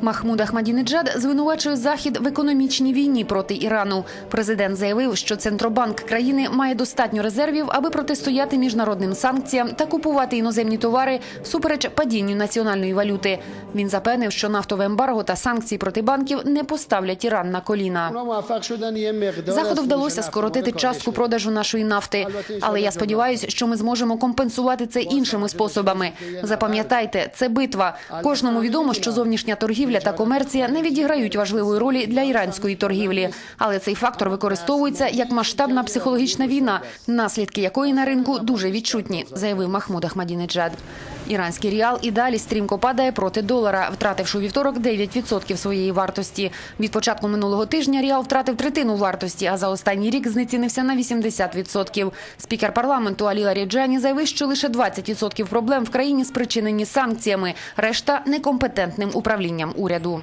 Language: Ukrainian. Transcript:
Махмуд Ахмадінеджад звинувачує захід в економічній війні проти Ірану. Президент заявив, що центробанк країни має достатньо резервів, аби протистояти міжнародним санкціям та купувати іноземні товари супереч падінню національної валюти. Він запевнив, що нафтове ембарго та санкції проти банків не поставлять Іран на коліна. Заходу вдалося скоротити частку продажу нашої нафти, але я сподіваюся, що ми зможемо компенсувати це іншими способами. Запам'ятайте, це битва. Кожному відомо, що зовнішня торгівля та комерція не відіграють важливої ролі для іранської торгівлі. Але цей фактор використовується як масштабна психологічна війна, наслідки якої на ринку дуже відчутні, заявив Махмуд Ахмадінеджад. Іранський ріал і далі стрімко падає проти долара, втративши у вівторок 9% своєї вартості. Від початку минулого тижня ріал втратив третину вартості, а за останній рік знецінився на 80%. Спікер парламенту Алі Ріджані заявив, що лише 20% проблем в країні спричинені санкціями, решта некомпетентним управлінням уряду.